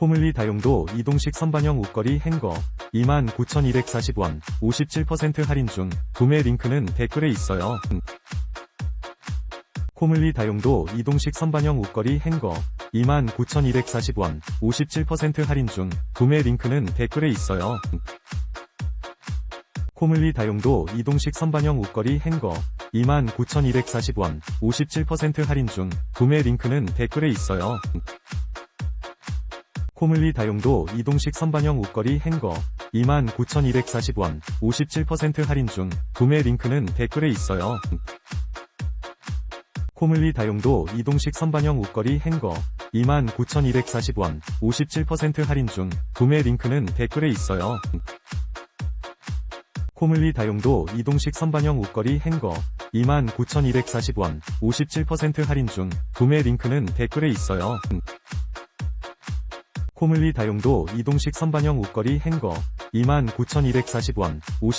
코물리 다용도 이동식 선반형 옷걸이 행거 29,240원 57% 할인 중 구매 링크는 댓글에 있어요. 코물리 다용도 이동식 선반형 옷걸이 행거 29,240원 57% 할인 중 구매 링크는 댓글에 있어요. 코물리 다용도 이동식 선반형 옷걸이 행거 29,240원 57% 할인 중 구매 링크는 댓글에 있어요. 코물리 다용도 이동식 선반형 옷걸이 행거 29,240원 57% 할인 중 구매 링크는 댓글에 있어요. 코물리 다용도 이동식 선반형 옷걸이 행거 29,240원 57% 할인 중 구매 링크는 댓글에 있어요. 코물리 다용도 이동식 선반형 옷걸이 행거 29,240원 57% 할인 중 구매 링크는 댓글에 있어요. 코물리 다용도 이동식 선반형 옷걸이 행거. 29,240원 50